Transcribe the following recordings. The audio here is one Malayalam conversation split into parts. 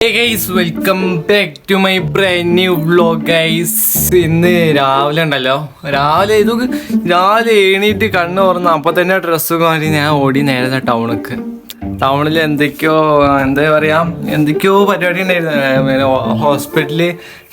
Guys welcome back to my brand new vlog guys ഇന്ന് രാവിലെ ഉണ്ടല്ലോ. രാവിലെ ഇത് രാവിലെ എണീറ്റ് കണ്ണ് തുറന്ന് അപ്പം തന്നെ ഡ്രസ്സ് മാറി ഞാൻ ഓടി നേരെ ടൗണിക്ക് ടൗണിൽ എന്തൊക്കെയോ എന്താ പറയാ എന്തൊക്കെയോ പരിപാടി ഉണ്ടായിരുന്നു. ഹോസ്പിറ്റലിൽ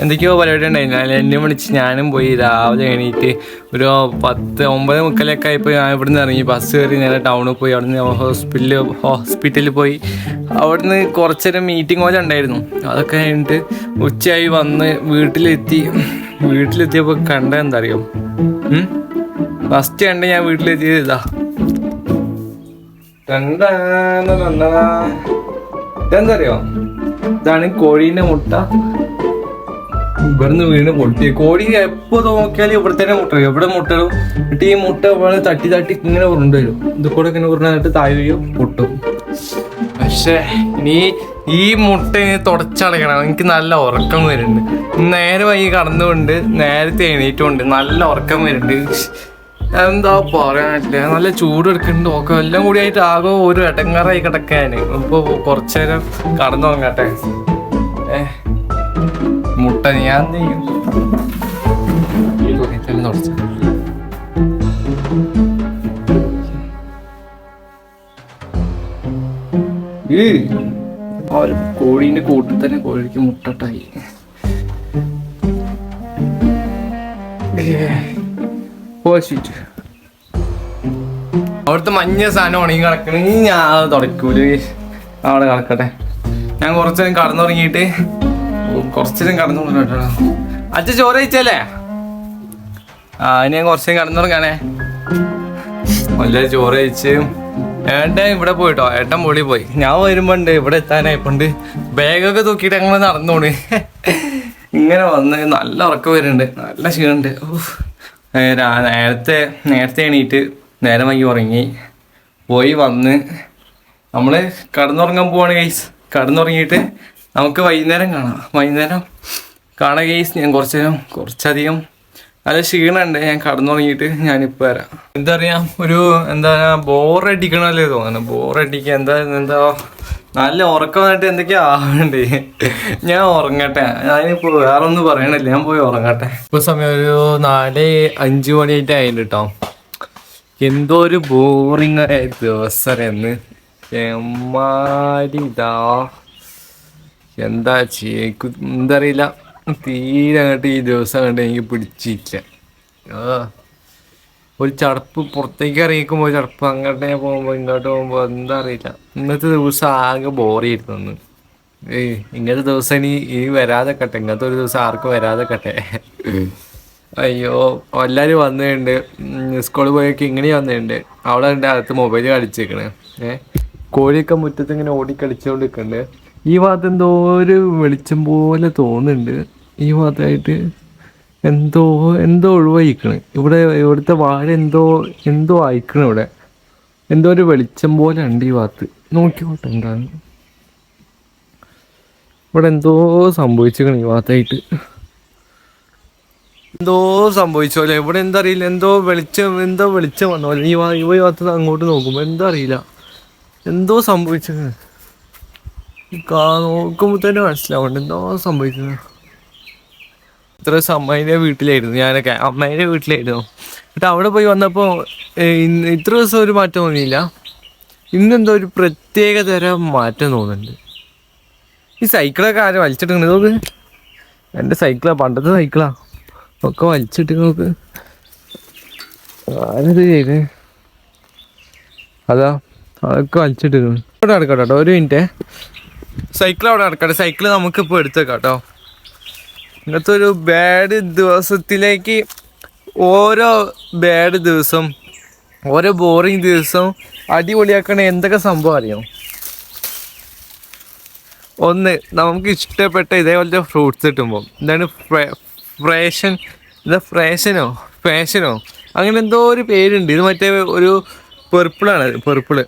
എന്തൊക്കെയോ പരിപാടി ഉണ്ടായിരുന്നു. അതിൽ എന്നെ വിളിച്ച് ഞാനും പോയി രാവിലെ എണീറ്റ് ഒരു പത്ത് ഒമ്പത് മുക്കലൊക്കെ ആയപ്പോൾ ഞാൻ ഇവിടുന്ന് ഇറങ്ങി. ബസ് കയറി നേരെ ടൗണിൽ പോയി. അവിടുന്ന് ഹോസ്പിറ്റലിൽ ഹോസ്പിറ്റലിൽ പോയി. അവിടുന്ന് കുറച്ചേരം മീറ്റിംഗ് പോലെ ഉണ്ടായിരുന്നു. അതൊക്കെ കഴിഞ്ഞിട്ട് ഉച്ചയായി വന്ന് വീട്ടിലെത്തി. വീട്ടിലെത്തിയപ്പോൾ കണ്ട എന്താ അറിയോ? ഫസ്റ്റ് കണ്ട് ഞാൻ വീട്ടിലെത്തിയത് ഇതാ. രണ്ടാണ് രണ്ടണ. ഇതെന്താ അറിയോ ഇതാണ് കോഴീന്റെ മുട്ട. ഇവിടുന്ന് വീണ് പൊട്ടി. കോഴി എപ്പോ നോക്കിയാലും ഇവിടെ തന്നെ മുട്ട എവിടെ മുട്ട ഇടും എന്നിട്ട് ഈ മുട്ട ഇവിടെ തട്ടി തട്ടി ഇങ്ങനെ ഉരുണ്ടുവരും ഇത് കൂടെ ഇങ്ങനെ ഉരുണ്ടിട്ട് താഴെ പൊട്ടും. പക്ഷേ ഇനി ഈ മുട്ട ഇനി തുടച്ചടക്കണം എനിക്ക് നല്ല ഉറക്കം വരുന്നുണ്ട്. നേരെ വൈകി കടന്നുകൊണ്ട് നേരത്തെ എണീറ്റുകൊണ്ട് നല്ല ഉറക്കം വരുന്നുണ്ട്. എന്താ പറയാനില്ല. നല്ല ചൂട് എടുക്കുന്നുണ്ട് ഒക്കെ എല്ലാം കൂടി ആയിട്ട് ആകെ ഒരു ഇടങ്ങറായി കിടക്കാന് ഇപ്പൊ കുറച്ചേരം കടന്നു നോങ്ങട്ടെ ഏ മുട്ട ഞാൻ ചെയ്യും. കോഴീന്റെ കൂട്ടിൽ തന്നെ കോഴിക്ക് മുട്ടട്ടായി പോശിട്ട് അവിടുത്തെ മഞ്ഞ സാധനം ഉണങ്ങി കിടക്കണ ഞാൻ അത് തുടക്കൂല അവിടെ കിടക്കട്ടെ ഞാൻ കുറച്ചു നേരം കടന്നുറങ്ങിയിട്ട് കുറച്ചു നേരം കടന്നു കേട്ടോ. അച്ഛൻ ചോറ് കഴിച്ചല്ലേ? ആ ഇനി ഞാൻ കുറച്ചു നേരം കടന്നുറങ്ങാണേ. നല്ല ചോറ് കഴിച്ച് ഏട്ടൻ ഇവിടെ പോയിട്ടോ. ഏട്ടൻ പൊളി പോയി. ഞാൻ വരുമ്പോണ്ട് ഇവിടെ എത്താനായപ്പോണ്ട്. ബാഗൊക്കെ തൂക്കിയിട്ട് അങ്ങനെ നടന്നോണ്. ഇങ്ങനെ വന്ന് നല്ല ഉറക്കം വരുന്നുണ്ട്. നല്ല ക്ഷീണുണ്ട്. ഉഫ്. നേരത്തെ നേരത്തെ എണീറ്റ് നേരം വൈകി ഉറങ്ങി. പോയി വന്ന് നമ്മൾ കടന്നുറങ്ങാൻ പോവാണ് ഗൈസ് കടന്നുറങ്ങിയിട്ട് നമുക്ക് വൈകുന്നേരം കാണാം. വൈകുന്നേരം കാണാം ഗൈസ് ഞാൻ കുറച്ച് കുറച്ചധികം നല്ല ക്ഷീണമുണ്ട്. ഞാൻ കടന്നുറങ്ങിയിട്ട് ഞാനിപ്പോൾ വരാം. എന്താ പറയുക ഒരു എന്താ പറയുക ബോറടിക്കണമല്ലേ തോന്നുന്നു. ബോറടിക്കുക എന്താ എന്താ നല്ല ഉറക്കം വന്നിട്ട് എന്തൊക്കെയാ ആവണ്ടേ? ഞാൻ ഉറങ്ങട്ടെ. ഞാനിപ്പോ വേറെ ഒന്നും പറയണില്ല. ഞാൻ പോയി ഉറങ്ങട്ടെ. ഇപ്പൊ സമയം ഒരു നാല് അഞ്ചു മണിയായിട്ട് ആയിട്ട് കേട്ടോ എന്തോ ഒരു ബോറിങ് ആയ ദിവസം എന്ന് എമ്മാരിതാ എന്താ ചെയ്യ? എന്താ അറിയില്ല തീരെ അങ്ങോട്ട് ഈ ദിവസം അങ്ങോട്ട് എനിക്ക് പിടിച്ചില്ല. ആ. ഒരു ചടപ്പ് പുറത്തേക്ക് ഇറങ്ങിക്കുമ്പോൾ ചടപ്പ് അങ്ങോട്ടേ പോകുമ്പോൾ ഇങ്ങോട്ട് പോകുമ്പോൾ എന്താ അറിയില്ല. ഇന്നത്തെ ദിവസം ആകെ ബോറിയായിരുന്നു അന്ന്. ഏയ് ഇങ്ങനത്തെ ദിവസം ഇനി ഇനി വരാതെ കട്ടെ ഇങ്ങനത്തെ ഒരു ദിവസം ആർക്കും വരാതെ കട്ടെ അയ്യോ എല്ലാവരും വന്നിട്ടുണ്ട്. സ്കൂളിൽ പോയൊക്കെ ഇങ്ങനെ വന്നിട്ടുണ്ട്. അവിടെ ഉണ്ട് അകത്ത് മൊബൈൽ കളിച്ചേക്കണ് ഏഹ് കോഴിയൊക്കെ മുറ്റത്ത് ഇങ്ങനെ ഓടി കളിച്ചുകൊണ്ട് നിൽക്കുന്നുണ്ട് ഈ ഭാഗത്ത് എന്തോ ഒരു വെളിച്ചം പോലെ തോന്നുന്നുണ്ട്. ഈ ഭാഗത്തായിട്ട് എന്തോ എന്തോ ഒഴിവായിക്കണ് ഇവിടെ ഇവിടുത്തെ വാഴ എന്തോ എന്തോ ആയിക്കണ് ഇവിടെ. എന്തോ ഒരു വെളിച്ചം പോലെ ഉണ്ട് ഈ ഭാഗത്ത്. നോക്കിക്കോട്ടെ എന്താണ്. ഇവിടെ എന്തോ സംഭവിച്ചിരിക്കണ് ഈ ഭാഗത്തായിട്ട്. എന്തോ സംഭവിച്ചു പോലെ ഇവിടെ എന്താ അറിയില്ല എന്തോ വെളിച്ചം എന്തോ വെളിച്ചം വന്ന പോലെ. ഈ ഈ ഭാഗത്ത് അങ്ങോട്ട് നോക്കുമ്പോൾ എന്താ അറിയില്ല എന്തോ സംഭവിച്ചത് നോക്കുമ്പോൾ തന്നെ മനസ്സിലാവുന്നുണ്ട് എന്തോ സംഭവിച്ചത് ഇത്ര ദിവസം അമ്മേന്റെ വീട്ടിലായിരുന്നു. ഞാനൊക്കെ അമ്മേന്റെ വീട്ടിലായിരുന്നു. എന്നിട്ട് അവിടെ പോയി വന്നപ്പോൾ ഇത്ര ദിവസം ഒരു മാറ്റം തോന്നിയില്ല. ഇന്നെന്തോ ഒരു പ്രത്യേക തരം മാറ്റം തോന്നുന്നുണ്ട്. ഈ സൈക്കിളൊക്കെ ആരും വലിച്ചിട്ടുണ്ട് നോക്ക്? എന്റെ സൈക്കിളാണ് പണ്ടത്തെ സൈക്കിളാണ് ഒക്കെ വലിച്ചിട്ട് നോക്ക്. ആരത് ചെയ്ത്? അതാ അതൊക്കെ വലിച്ചിട്ട് അവിടെ നടക്കട്ടെ കേട്ടോ ഒരു മിനിറ്റ്. സൈക്കിൾ അവിടെ നടക്കട്ടെ. സൈക്കിൾ നമുക്കിപ്പോൾ എടുത്തേക്കാം കേട്ടോ. ഇങ്ങനത്തെ ഒരു ബാഡ് ദിവസത്തിലേക്ക് ഓരോ ബാഡ് ദിവസം ഓരോ ബോറിങ് ദിവസം അടിപൊളിയാക്കണ എന്തൊക്കെ സംഭവം അറിയാം? ഒന്ന് നമുക്ക് ഇഷ്ടപ്പെട്ട ഇതേപോലത്തെ ഫ്രൂട്ട്സ് കിട്ടുമ്പോൾ എന്താണ് ഫ്രേഷൻ എന്താ ഫ്രേഷനോ ഫാഷനോ അങ്ങനെ എന്തോ ഒരു പേരുണ്ട്. ഇത് മറ്റേ ഒരു പെർപ്പിളാണ് പെർപ്പിൾ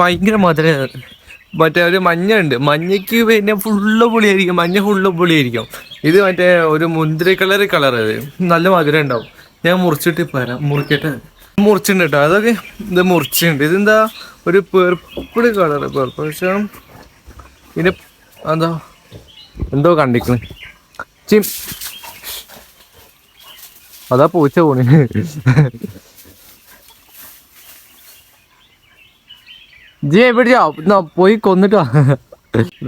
ഭയങ്കര മധുര മറ്റേ ഒരു മഞ്ഞ ഉണ്ട്. മഞ്ഞയ്ക്ക് പിന്നെ ഫുള്ള് പുളിയായിരിക്കും. മഞ്ഞ ഫുള്ള് പുളിയായിരിക്കും. ഇത് മറ്റേ ഒരു മുന്തിരി കളർ കളർ നല്ല മധുരം ഉണ്ടാവും. ഞാൻ മുറിച്ചിട്ട് വരാം. മുറിക്കട്ടെ? മുറിച്ചിട്ടുണ്ട് കേട്ടോ അതൊക്കെ ഇത് മുറിച്ചിട്ടുണ്ട്. ഇതെന്താ? ഒരു പെർപ്പിൾ കളർ പെർപ്പിൾ പക്ഷേ പിന്നെ എന്താ? എന്തോ കണ്ടിക്കണ്. ചിം. അതാ പൂച്ച പോണി. ജി എവിടെയാ? പോയി കൊന്നിട്ടോ.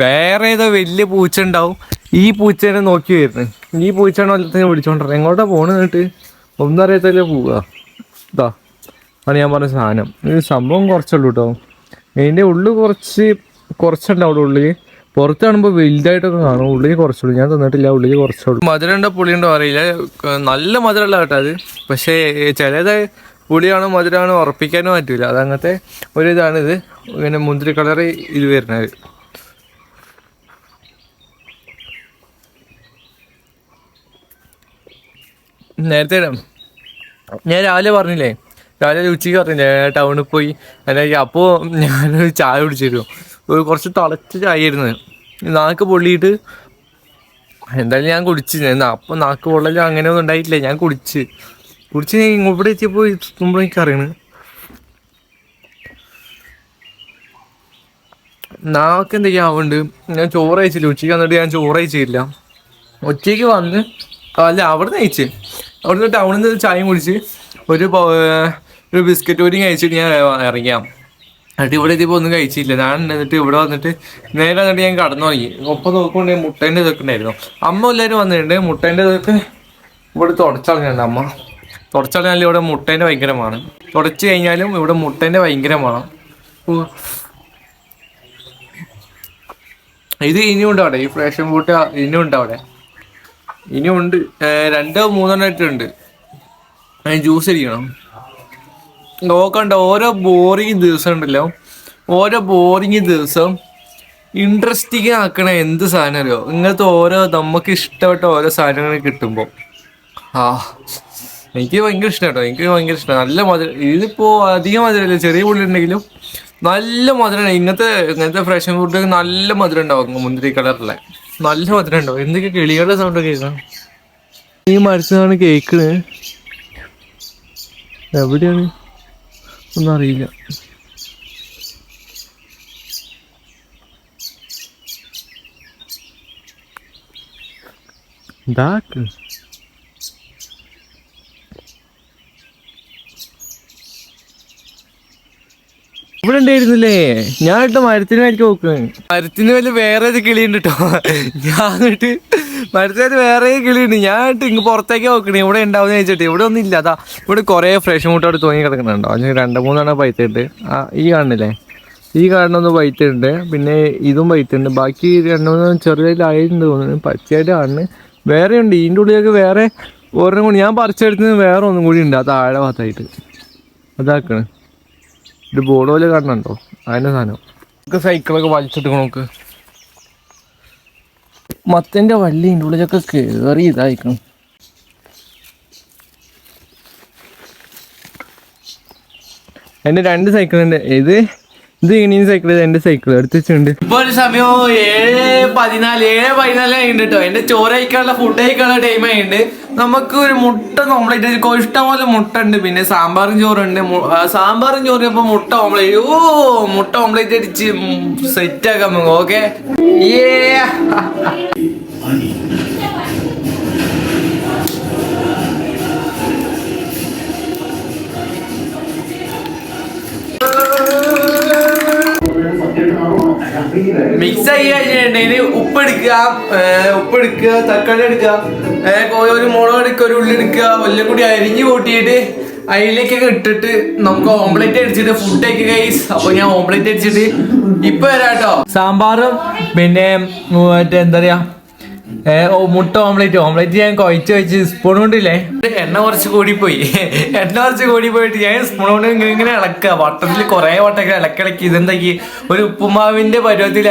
വേറെ ഏതോ വലിയ പൂച്ച ഉണ്ടാവും. ഈ പൂച്ചേനെ നോക്കി വരുന്നത് ഈ പൂച്ചേനെ വല്ലത്തിനെ പിടിച്ചോണ്ടിരുന്നത് എങ്ങോട്ടാ പോണ് എന്നിട്ട്? ഒന്നും അറിയാത്തല്ലേ പോവുക ഇതാ ആണ് ഞാൻ പറഞ്ഞ സാധനം. ഇത് സംഭവം കുറച്ചുള്ളൂ കേട്ടോ ഇതിന്റെ ഉള്ളിൽ കുറച്ച് കുറച്ചുണ്ടാവും ഉള്ളിൽ പുറത്ത് കാണുമ്പോൾ വലുതായിട്ടൊക്കെ കാണും. ഉള്ളിൽ കുറച്ചുള്ളൂ. ഞാൻ തന്നിട്ടില്ല. ഉള്ളിൽ കുറച്ചുള്ളൂ. മധുരമുണ്ടോ പുളിയുണ്ടോ അറിയില്ല. നല്ല മധുരമല്ല കേട്ടോ അത്. പക്ഷേ ചിലത് പുളിയാണോ മധുരമാണോ ഉറപ്പിക്കാനോ പറ്റില്ല അതങ്ങനത്തെ ഒരു ഇതാണിത്. ഇങ്ങനെ മുന്തിരി കളർ ഇത് വരുന്നത്. നേരത്തെ ഞാൻ രാവിലെ പറഞ്ഞില്ലേ രാവിലെ ഉച്ചയ്ക്ക് പറഞ്ഞില്ലേ ടൗണിൽ പോയി അല്ലെങ്കിൽ അപ്പോൾ ഞാനൊരു ചായ കുടിച്ചിരുന്നു ഒരു കുറച്ച് തിളച്ച ചായ ആയിരുന്നു. നാക്ക് പൊള്ളിയിട്ട് എന്തായാലും ഞാൻ കുടിച്ച്. ഞാൻ അപ്പം നാക്ക് പൊള്ളലും അങ്ങനെയൊന്നും ഉണ്ടായിട്ടില്ല. ഞാൻ കുടിച്ച്. കുടിച്ച് ഞാൻ ഇവിടെ എത്തിയപ്പോൾ തുമ്പോൾ എനിക്ക് അറിയണ്. നാക്ക് എന്തൊക്കെയാവുന്നുണ്ട് ഞാൻ ചോറ് കഴിച്ചില്ല. ഉച്ചയ്ക്ക് വന്നിട്ട് ഞാൻ ചോറ് കഴിച്ചില്ല. ഉച്ചയ്ക്ക് വന്ന് അല്ല അവിടെ കഴിച്ച്. അവിടുന്ന് ടൗണിൽ നിന്ന് ചായയും കുടിച്ച് ഒരു ഒരു ബിസ്ക്കറ്റ് കൂടി കഴിച്ചിട്ട് ഞാൻ ഇറങ്ങിയാം. എന്നിട്ട് ഇവിടെ ഇതിപ്പോൾ ഒന്നും കഴിച്ചില്ല. ഞാൻ എന്നിട്ട് ഇവിടെ വന്നിട്ട് നേരെ വന്നിട്ട് ഞാൻ കടന്നു തുടങ്ങി ഒപ്പം നോക്കുകൊണ്ട് മുട്ടേന്റെ ഇതൊക്കെ ഉണ്ടായിരുന്നു. അമ്മ എല്ലാവരും വന്നിട്ടുണ്ട്. മുട്ടേന്റെ ഇതൊക്കെ ഇവിടെ തുടച്ചളഞ്ഞിട്ടുണ്ട് അമ്മ. തുടച്ചളഞ്ഞാലും ഇവിടെ മുട്ടേന്റെ ഭയങ്കരമാണ്. തുടച്ച് കഴിഞ്ഞാലും ഇവിടെ മുട്ടേന്റെ ഭയങ്കരമാണ്. ഇത് ഇനിയും ഉണ്ട് അവിടെ. ഈ ഫ്രഷൻ ഫുഡ് ഇനിയും ഉണ്ട് അവിടെ. ഇനിയും ഉണ്ട് രണ്ടോ മൂന്നെണ്ണമായിട്ടുണ്ട് അതിന് ജ്യൂസ് അടിക്കണം നോക്കണ്ട ഓരോ ബോറിങ് ദിവസം ഉണ്ടല്ലോ. ഓരോ ബോറിങ് ദിവസം ഇൻട്രസ്റ്റിംഗ് ആക്കണ എന്ത് സാധനം അറിയോ? ഇങ്ങനത്തെ ഓരോ നമുക്ക് ഇഷ്ടപ്പെട്ട ഓരോ സാധനങ്ങൾ കിട്ടുമ്പോൾ ആ എനിക്ക് ഭയങ്കര ഇഷ്ടം കേട്ടോ എനിക്ക് ഭയങ്കര ഇഷ്ടം. നല്ല മധുരം. ഇതിപ്പോൾ അധികം മധുരമില്ല ചെറിയ പുള്ളി ഉണ്ടെങ്കിലും നല്ല മധുരമാണ്. ഇങ്ങനത്തെ ഇങ്ങനത്തെ ഫ്രഷ് ഫുഡ് നല്ല മധുരം ഉണ്ടാവും. മുന്തിരി കളറിലെ നല്ല മധുരം ഉണ്ടോ എന്തൊക്കെ കിളികളുടെ സൗണ്ട് കേൾക്കാം ഈ മരത്തിനാണ് കേക്കണ്. എവിടെയാണ്? ഒന്നും അറിയില്ല. ഇതാക്ക്. ഇവിടെ ഉണ്ടായിരുന്നില്ലേ ഞാൻ ഇട്ട് മരത്തിന് മേലേക്ക് നോക്കുന്നു മരത്തിന് മേലെ വേറെ ഒരു കിളിയുണ്ട് കേട്ടോ ഞാൻ ഇട്ട് മരത്തിന് വേറെ കിളിയുണ്ട്. ഞാൻ ഇട്ട് ഇങ്ങ് പുറത്തേക്ക് നോക്കണേ. ഇവിടെ ഉണ്ടാവുന്ന ചോദിച്ചിട്ട് ഇവിടെ ഒന്നും ഇല്ല. അതാ ഇവിടെ കുറേ ഫ്രഷ് മുട്ടോട് തൂങ്ങി കിടക്കുന്നുണ്ടോ? അതിന് രണ്ട് മൂന്നെണ്ണം പൈത്തുണ്ട് ആ ഈ കാണുന്നില്ലേ? ഈ കാണുന്നൊന്ന് പൈത്തുണ്ട് പിന്നെ ഇതും പൈത്തുണ്ട് ബാക്കി രണ്ട് മൂന്ന് ചെറിയതായിട്ടുണ്ട് തോന്നുന്നു. പച്ചയായിട്ട് കാണുന്നു. വേറെ ഉണ്ട്. ഇതിന്റെ ഉള്ളിലേക്ക് വേറെ ഒരെണ്ണം കൂടി. ഞാൻ പറിച്ചെടുത്തത് വേറെ ഒന്നും കൂടി ഉണ്ട്. ആ താഴെ ഭാഗത്തായിട്ട്. അതാക്കണ്. ഇത് ബോർഡ് പോലെ കാണുന്നുണ്ടോ? അതിന്റെ സാധനം. നമുക്ക് സൈക്കിളൊക്കെ വലിച്ചെടുക്കണം നമുക്ക്. മത്തന്റെ വള്ളി ഇതിന്റെ ഉള്ളിലൊക്കെ കേറി ഇതായിക്കണം എന്റെ രണ്ട് സൈക്കിളുണ്ട് ഇത് ഇത് സൈക്കിൾ എന്റെ സൈക്കിൾ എടുത്ത് വെച്ചിട്ടുണ്ട്. ഇപ്പൊ ഒരു സമയം ഏഴ് പതിനാല് ഏഴ് പതിനാല് ആയിട്ടുണ്ട് എന്റെ ചോറ് കഴിക്കാനുള്ള ഫുഡ് കഴിക്കാനുള്ള ടൈം ആയിട്ടുണ്ട്. നമുക്ക് ഒരു മുട്ട ഓംലേറ്റ് ഇഷ്ടം പോലെ മുട്ട ഉണ്ട്. പിന്നെ സാമ്പാറും ചോറുണ്ട്. സാമ്പാറും ചോറും ഇപ്പൊ മുട്ട ഓംലേറ്റ് ഓ മുട്ട ഓംലേറ്റ് അടിച്ച് സെറ്റ് ആക്കാം ഓക്കെ മിക്സ് ആയി കഴിഞ്ഞിട്ടുണ്ടെങ്കിൽ ഉപ്പ് എടുക്കുക ഉപ്പ് എടുക്കുക തക്കാളി എടുക്കുക ഒരു മുളക് എടുക്കുക ഒരു ഉള്ളി എടുക്കുക എല്ലാം കൂടി അരിഞ്ഞ് കൂട്ടിയിട്ട് അതിലേക്കൊക്കെ ഇട്ടിട്ട് നമുക്ക് ഓംപ്ലേറ്റ് അടിച്ചിട്ട് ഫുഡ് ഒക്കെ കൈസ് അപ്പൊ ഞാൻ ഓംപ്ലേറ്റ് അടിച്ചിട്ട് ഇപ്പൊ വരാട്ടോ സാമ്പാറും പിന്നെ മറ്റേ എന്താ പറയാ ഓ മുട്ട ഓംലേറ്റ് ഓംലേറ്റ് ഞാൻ കുഴച്ച് വെച്ച് സ്പൂൺ കൊണ്ടില്ലേ? എണ്ണ കുറച്ച് കൂടിപ്പോയി. എണ്ണ കുറച്ച് കൂടി പോയിട്ട് ഞാൻ സ്പൂൺ കൊണ്ട് ഇങ്ങനെ ഇളക്കുക. വട്ടത്തിൽ കുറേ വട്ടമൊക്കെ ഇളക്കിളക്കി ഇതെന്താക്കി ഒരു ഉപ്പുമാവിന്റെ പരുവത്തിൽ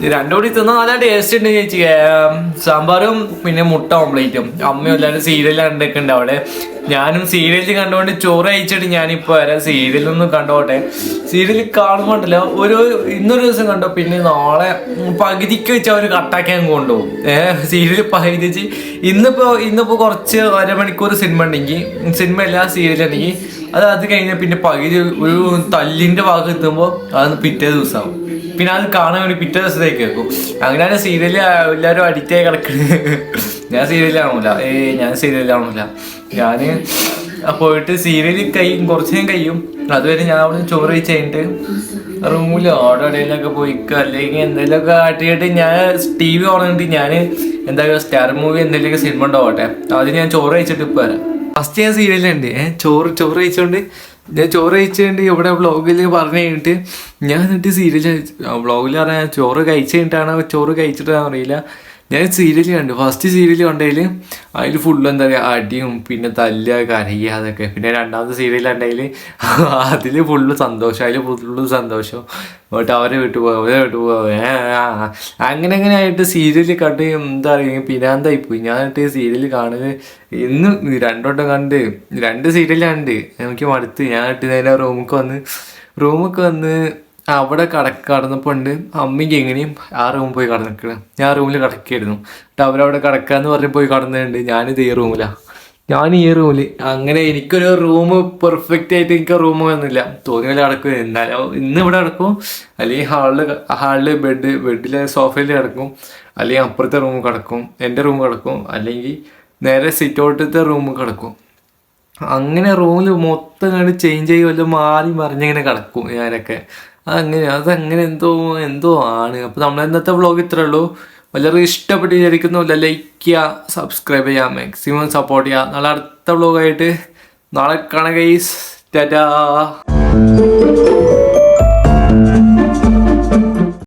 അയക്കണ് രണ്ടും കൂടി തിന്ന നല്ല ടേസ്റ്റ് ഉണ്ട് ചേച്ചി. സാമ്പാറും പിന്നെ മുട്ട ഓംലേറ്റും അമ്മയും എല്ലാവരും സീരിയൽ കണ്ടൊക്കെയുണ്ട് അവിടെ. ഞാനും സീരിയൽ കണ്ടുകൊണ്ട് ചോറ് അയച്ചിട്ട് ഞാനിപ്പോ വരാം സീരിയലൊന്നും കണ്ടോട്ടെ. സീരിയൽ കാണുമ്പോണ്ടല്ലോ ഒരു ഇന്നൊരു ദിവസം കണ്ടോ പിന്നെ നാളെ പകുതിക്ക് വെച്ച് അവർ കട്ടാക്കാൻ കൊണ്ടുപോകും. ഏഹ് സീരിയൽ പകുതി വെച്ച്. ഇന്നിപ്പോ ഇന്നിപ്പോ കുറച്ച് അരമണിക്കൂർ സിനിമ ഉണ്ടെങ്കിൽ സിനിമ അല്ല സീരിയൽ ഉണ്ടെങ്കിൽ അത് അത് കഴിഞ്ഞാൽ പിന്നെ പകുതി ഒരു തല്ലിന്റെ ഭാഗത്ത് എത്തുമ്പോൾ അത് പിറ്റേ ദിവസമാവും പിന്നെ അത് കാണാൻ വേണ്ടി പിറ്റേ ദിവസത്തേക്ക് വെക്കും. അങ്ങനെയാണ് സീരിയൽ എല്ലാവരും അഡിക്റ്റ് ആയി കിടക്കുന്നത് ഞാൻ സീരിയൽ കാണൂല. ഏ ഞാൻ സീരിയൽ കാണൂല. ഞാൻ പോയിട്ട് സീരിയൽ കഴിയും കുറച്ച് നേരം കഴിയും. അതുവരെ ഞാൻ അവിടെ ചോറ് കഴിച്ച് കഴിഞ്ഞിട്ട് റൂമിൽ അവിടെ എവിടെയെങ്കിലൊക്കെ പോയിക്കോ അല്ലെങ്കിൽ എന്തെങ്കിലുമൊക്കെ ആട്ടിയിട്ട് ഞാൻ ടി വി ഓണിട്ട് ഞാൻ എന്താ സ്റ്റാർ മൂവി എന്തെങ്കിലുമൊക്കെ സിനിമ ഉണ്ടാവട്ടെ. അത് ഞാൻ ചോറ് കഴിച്ചിട്ട് ഇപ്പം വരാം. ഫസ്റ്റ് ഞാൻ സീരിയലുണ്ട് ഏഹ് ചോറ് ചോറ് കഴിച്ചോണ്ട് ഞാൻ ചോറ് കഴിച്ചുകൊണ്ട് ഇവിടെ വ്ളോഗിൽ പറഞ്ഞു കഴിഞ്ഞിട്ട് ഞാൻ എന്നിട്ട് സീരിയൽ വ്ളോഗിൽ പറഞ്ഞാൽ ചോറ് കഴിച്ചു കഴിഞ്ഞിട്ടാണോ ചോറ് കഴിച്ചിട്ടാണോ അറിയില്ല. ഞാൻ സീരിയൽ കണ്ടു. ഫസ്റ്റ് സീരിയൽ കണ്ടതിൽ അതിൽ ഫുള്ള് എന്താ പറയുക അടിയും പിന്നെ തല്ലുക കരയുക അതൊക്കെ. പിന്നെ രണ്ടാമത്തെ സീരിയൽ കണ്ടതിൽ അതിൽ ഫുള്ള് സന്തോഷം. അതിൽ ഫുള്ള് സന്തോഷം. എന്നിട്ട് അവരെ വിട്ടു പോകാം അവരെ വിട്ടു പോകാം. അങ്ങനെ അങ്ങനെ ആയിട്ട് സീരിയൽ കണ്ട് എന്താ പറയുക പിന്നാന്തായി പോയി. ഈ സീരിയൽ കാണുക ഇന്ന് രണ്ടോട്ടം കണ്ട്. രണ്ട് സീരിയൽ കണ്ട്. എനിക്ക് മടുത്ത്. ഞാൻ എന്നിട്ട് നേരെ റൂമിൽ വന്ന് റൂമൊക്കെ വന്ന് അവിടെ കടക്ക് കടന്നപ്പോൾ ഉണ്ട്. അമ്മയ്ക്ക് എങ്ങനെയും ആ റൂമിൽ പോയി കടന്നിരിക്കണം ഞാൻ റൂമിൽ കിടക്കായിരുന്നു. എന്നിട്ട് അവരവിടെ കിടക്കാന്ന് പറഞ്ഞ് പോയി കടന്നിട്ടുണ്ട്. ഞാനിത് ഈ റൂമിലാണ് ഞാൻ ഈ റൂമിൽ അങ്ങനെ എനിക്കൊരു റൂം പെർഫെക്റ്റ് ആയിട്ട് എനിക്ക് റൂം വന്നില്ല. തോന്നിയ പോലെ കിടക്കും. എന്നാലും ഇന്ന് ഇവിടെ കിടക്കും. അല്ലെങ്കിൽ ഹാളിൽ ഹാളിൽ ബെഡ് ബെഡിലെ സോഫയിൽ കിടക്കും. അല്ലെങ്കിൽ അപ്പുറത്തെ റൂം കിടക്കും. എന്റെ റൂം കിടക്കും. അല്ലെങ്കിൽ നേരെ സിറ്റ് ഔട്ടത്തെ റൂം കിടക്കും. അങ്ങനെ റൂമിൽ മൊത്തം കണ്ട് ചേഞ്ച് ആയി. വല്ല മാറി മറിഞ്ഞിങ്ങനെ കിടക്കും ഞാനൊക്കെ. അതങ്ങനെ അതങ്ങനെ എന്തോ എന്തോ ആണ്. അപ്പോൾ നമ്മൾ ഇന്നത്തെ വ്ളോഗ് ഇത്രേ ഉള്ളൂ. വളരെ ഇഷ്ടപ്പെട്ട് വിചാരിക്കുന്നില്ല ലൈക്ക് ചെയ്യുക സബ്സ്ക്രൈബ് ചെയ്യുക മാക്സിമം സപ്പോർട്ട് ചെയ്യുക. നാളെ അടുത്ത വ്ളോഗായിട്ട് നാളെ കാണാം ഗൈസ് ടാറ്റാ